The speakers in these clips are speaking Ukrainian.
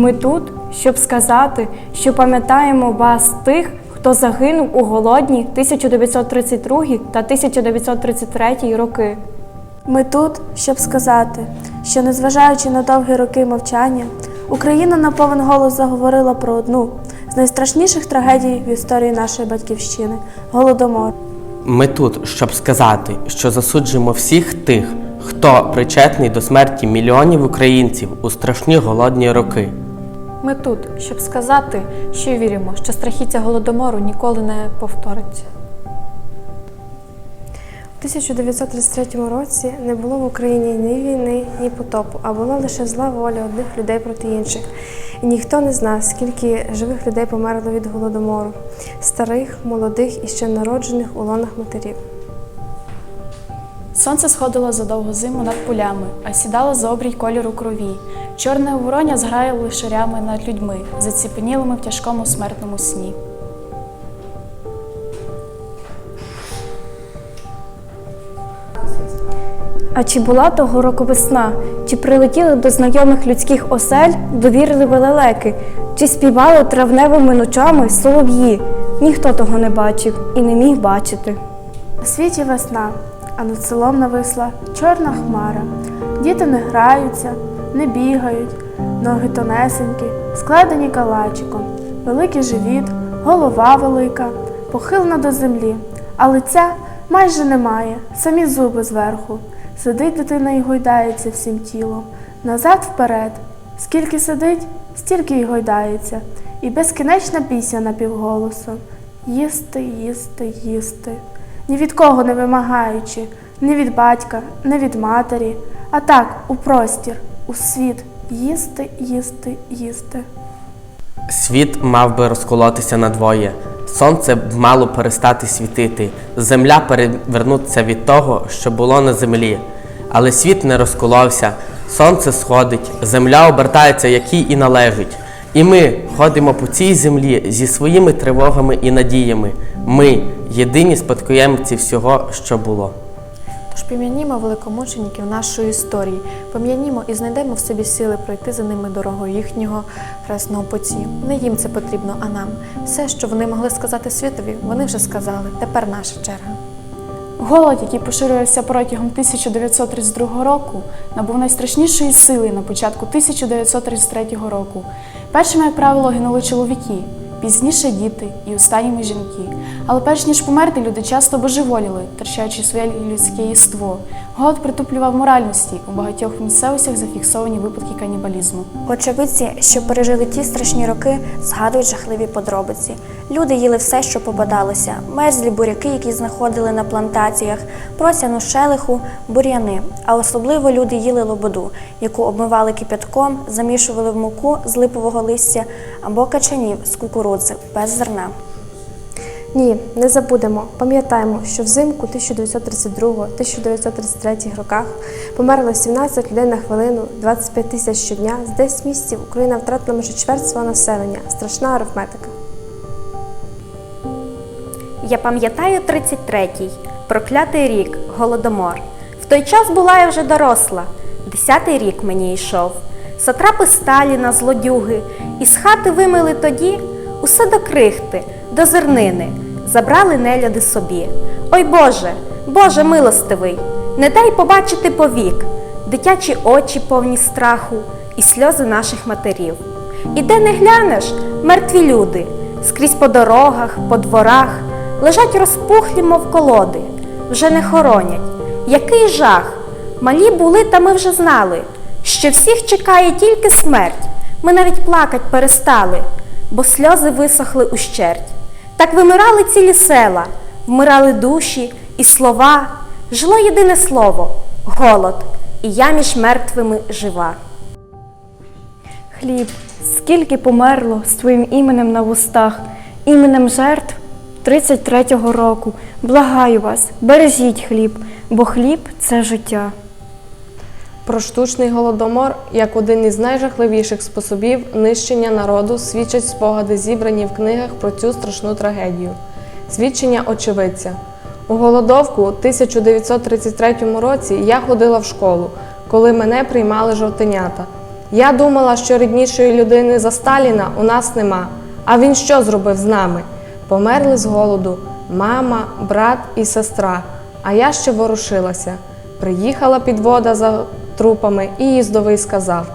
Ми тут, щоб сказати, що пам'ятаємо вас тих, хто загинув у голодні 1932 та 1933 роки. Ми тут, щоб сказати, що незважаючи на довгі роки мовчання, Україна на повен голос заговорила про одну з найстрашніших трагедій в історії нашої батьківщини голодомор. Ми тут, щоб сказати, що засуджуємо всіх тих, хто причетний до смерті мільйонів українців у страшні голодні роки. Ми тут, щоб сказати, що віримо, що страхіття голодомору ніколи не повториться. У 1933 році не було в Україні ні війни, ні потопу, а була лише зла воля одних людей проти інших. І ніхто не знав, скільки живих людей померло від голодомору старих, молодих і ще народжених у лонах матерів. Сонце сходило за довгу зиму над полями, а сідало за обрій кольору крові. Чорне вороння зграїли шарями над людьми, заціпенілими в тяжкому смертному сні. А чи була того року весна? Чи прилетіли до знайомих людських осель довірливі лелеки? Чи співали травневими ночами солов'ї? Ніхто того не бачив і не міг бачити. У світі весна, а над селом нависла чорна хмара. Діти не граються, не бігають, ноги тонесенькі, складені калачиком, великий живіт, голова велика, похилена до землі, а лиця майже немає, самі зуби зверху. Сидить дитина і гойдається всім тілом, назад вперед. Скільки сидить, стільки й гойдається, і безкінечна пісня напівголосом. Їсти, їсти, їсти. Ні від кого не вимагаючи, ні від батька, ні від матері, а так, у простір, у світ їсти, їсти, їсти. Світ мав би розколотися надвоє. Сонце б мало перестати світити, земля перевернутися від того, що було на землі. Але світ не розколовся, сонце сходить, земля обертається, як їй і належить. І ми ходимо по цій землі зі своїми тривогами і надіями. Ми єдині спадкоємці всього, що було. Тож пом'янімо великомучеників нашої історії, пом'янімо і знайдемо в собі сили пройти за ними дорогою їхнього хресного путі. Не їм це потрібно, а нам. Все, що вони могли сказати світові, вони вже сказали. Тепер наша черга. Голод, який поширився протягом 1932 року, набув найстрашнішої сили на початку 1933 року. Першими, як правило, гинули чоловіки, пізніше діти і останніми жінки. Але перш ніж померти, люди часто божеволіли, втрачаючи своє людське єство. Голод притуплював моральності. У багатьох місцевостях зафіксовані випадки канібалізму. Очевидці, що пережили ті страшні роки, згадують жахливі подробиці. Люди їли все, що попадалося: мерзлі буряки, які знаходили на плантаціях, просяну шелиху, бур'яни. А особливо люди їли лободу, яку обмивали кипятком, замішували в муку з липового листя або качанів з кукурудзи без зерна. Ні, не забудемо. Пам'ятаємо, що взимку 1932-1933 роках померло 17 людей на хвилину, 25 тисяч щодня. З 10 місяців Україна втратила майже чверть свого населення. Страшна арифметика. Я пам'ятаю 33-й, проклятий рік, голодомор. В той час була я вже доросла, десятий рік мені йшов. Сатрапи Сталіна, злодюги, із хати вимили тоді усе до крихти, до зернини, забрали неляди собі. Ой Боже, Боже милостивий, не дай побачити повік, дитячі очі повні страху і сльози наших матерів. І де не глянеш, мертві люди, скрізь по дорогах, по дворах, лежать розпухлі, мов колоди, вже не хоронять. Який жах! Малі були, та ми вже знали, що всіх чекає тільки смерть. Ми навіть плакать перестали, бо сльози висохли ущерть. Так вимирали цілі села, вмирали душі і слова. Жило єдине слово голод, і я між мертвими жива. Хліб, скільки померло з твоїм іменем на вустах, іменем жертв 33-го року. Благаю вас, бережіть хліб, бо хліб це життя. Про штучний голодомор як один із найжахливіших способів нищення народу свідчать спогади, зібрані в книгах про цю страшну трагедію. Свідчення очевидця. У голодовку 1933 році я ходила в школу, коли мене приймали жовтенята. Я думала, що ріднішої людини за Сталіна у нас нема. А він що зробив з нами? Померли з голоду мама, брат і сестра. А я ще ворушилася. Приїхала підвода за трупами, і їздовий сказав,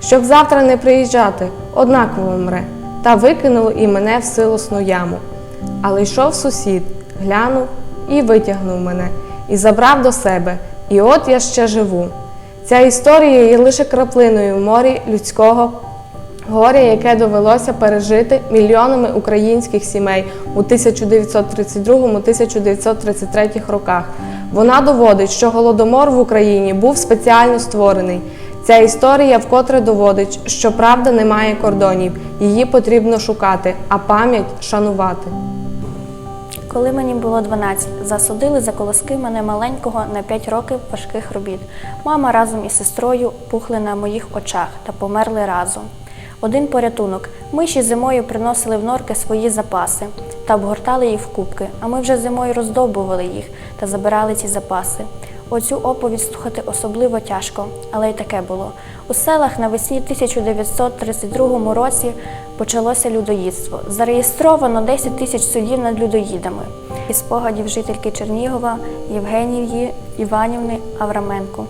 щоб завтра не приїжджати, однаково мре. Та викинули і мене в силосну яму. Але йшов сусід, глянув і витягнув мене, і забрав до себе. І от я ще живу. Ця історія є лише краплиною в морі людського горя, яке довелося пережити мільйонами українських сімей у 1932-1933 роках. Вона доводить, що голодомор в Україні був спеціально створений. Ця історія вкотре доводить, що правда не має кордонів, її потрібно шукати, а пам'ять шанувати. Коли мені було 12, засудили за колоски мене маленького на 5 років важких робіт. Мама разом із сестрою пухли на моїх очах та померли разом. Один порятунок. Миші зимою приносили в норки свої запаси та обгортали їх в кубки, а ми вже зимою роздовбували їх та забирали ці запаси. Оцю оповідь слухати особливо тяжко, але й таке було. У селах навесні 1932 році почалося людоїдство. Зареєстровано 10 тисяч судів над людоїдами. Із спогадів жительки Чернігова Євгенії Іванівни Авраменко.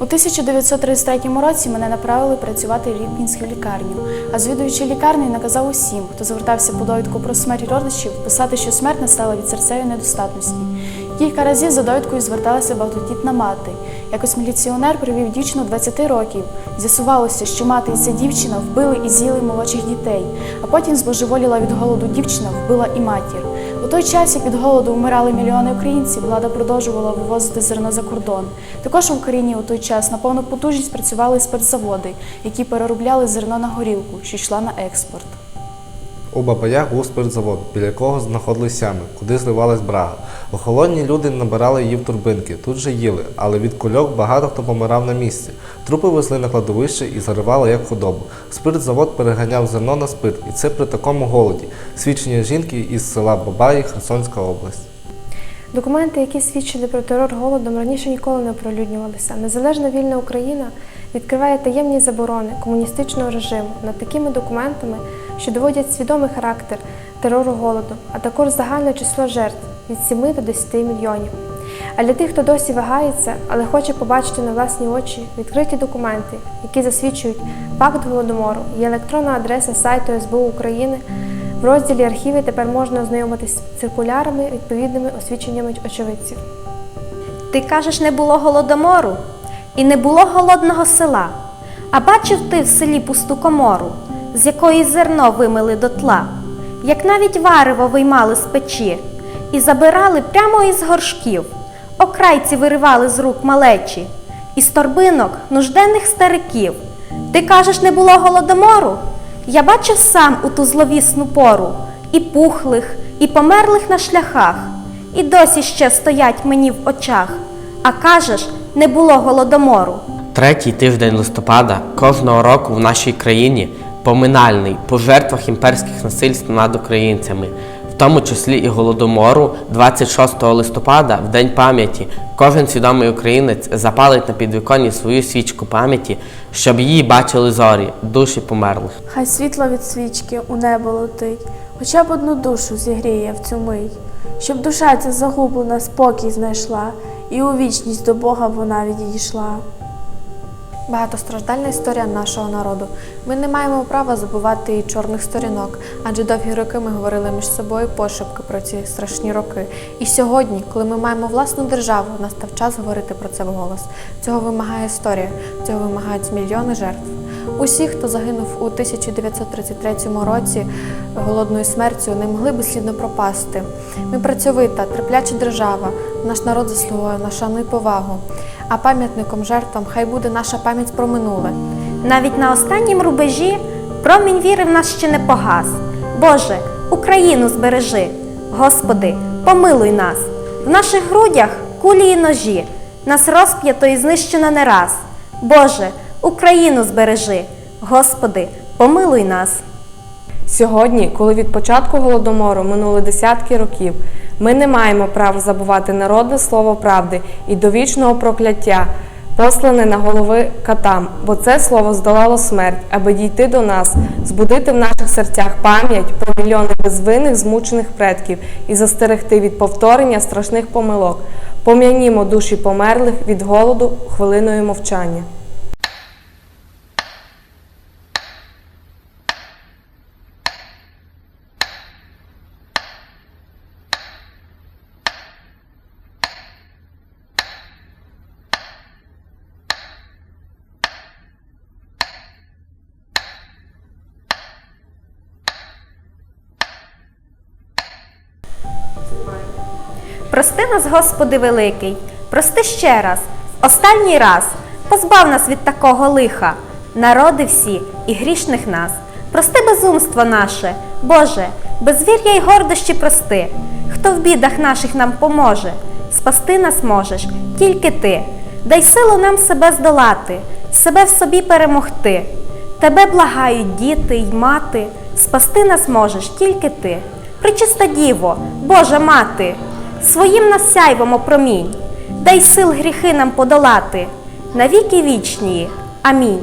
У 1933 році мене направили працювати в Ліпінську лікарню, а звідуючий лікарні наказав усім, хто звертався по довідку про смерть родичів, писати, що смерть настала від серцевої недостатності. Кілька разів за довідкою зверталася багатодітна мати. Якось міліціонер привів дівчину 20 років. З'ясувалося, що мати і ця дівчина вбили і з'їли молодших дітей, а потім збожеволіла від голоду дівчина, вбила і матір. У той час, як від голоду вмирали мільйони українців, влада продовжувала вивозити зерно за кордон. Також в Україні у той час на повну потужність працювали спецзаводи, які переробляли зерно на горілку, що йшла на експорт. У Бабаях був спиртзавод, біля якого знаходились ями, куди зливалась брага. Охолодні люди набирали її в турбинки, тут же їли, але від кульок багато хто помирав на місці. Трупи везли на кладовище і заривали як худобу. Спиртзавод переганяв зерно на спирт, і це при такому голоді. Свідчення жінки із села Бабаї, Херсонська область. Документи, які свідчили про терор голодом, раніше ніколи не оприлюднювалися. Незалежна вільна Україна відкриває таємні заборони комуністичного режиму над такими документами, що доводять свідомий характер терору голоду, а також загальне число жертв від 7 до 10 мільйонів. А для тих, хто досі вагається, але хоче побачити на власні очі відкриті документи, які засвідчують факт голодомору, є електронна адреса сайту СБУ України. В розділі архіви тепер можна ознайомитись з циркулярами, відповідними освідченнями очевидців. Ти кажеш, не було голодомору і не було голодного села. А бачив ти в селі пусту комору, з якої зерно вимили дотла, як навіть варево виймали з печі і забирали прямо із горшків, окрайці виривали з рук малечі, із торбинок нужденних стариків. Ти кажеш, не було голодомору? Я бачив сам у ту зловісну пору і пухлих, і померлих на шляхах, і досі ще стоять мені в очах. А кажеш, не було голодомору. Третій тиждень листопада кожного року в нашій країні поминальний по жертвах імперських насильств над українцями, в тому числі і голодомору, 26 листопада, в День пам'яті, кожен свідомий українець запалить на підвіконні свою свічку пам'яті, щоб її бачили зорі, душі померлих. Хай світло від свічки у небо летить, хоча б одну душу зігріє в цю мить, щоб душа ця загублена спокій знайшла, і у вічність до Бога вона відійшла. Багатостраждальна історія нашого народу. Ми не маємо права забувати і чорних сторінок, адже довгі роки ми говорили між собою пошепки про ці страшні роки. І сьогодні, коли ми маємо власну державу, настав час говорити про це вголос. Цього вимагає історія, цього вимагають мільйони жертв. Усі, хто загинув у 1933 році голодною смертю, не могли безслідно пропасти. Ми працьовита, терпляча держава. Наш народ заслуговує на шану і повагу. А пам'ятником жертвам хай буде наша пам'ять про минуле. Навіть на останнім рубежі промінь віри в нас ще не погас. Боже, Україну збережи. Господи, помилуй нас. В наших грудях кулі і ножі, нас розп'ято і знищено не раз. Боже, Україну збережи. Господи, помилуй нас. Сьогодні, коли від початку голодомору минули десятки років, ми не маємо права забувати народне слово правди і довічного прокляття послане на голови катам, бо це слово здолало смерть, аби дійти до нас, збудити в наших серцях пам'ять про мільйони безвинних змучених предків і застерегти від повторення страшних помилок. Пом'янімо душі померлих від голоду хвилиною мовчання. Прости нас, Господи Великий, прости ще раз, останній раз, позбав нас від такого лиха, народи всі і грішних нас. Прости безумство наше, Боже, безвір'я й гордощі прости, хто в бідах наших нам поможе, спасти нас можеш тільки ти. Дай силу нам себе здолати, себе в собі перемогти. Тебе благають діти й мати, спасти нас можеш тільки ти. Пречиста Діво, Божа мати, своїм насяйвом промінь, дай сил гріхи нам подолати, навіки вічні. Амінь.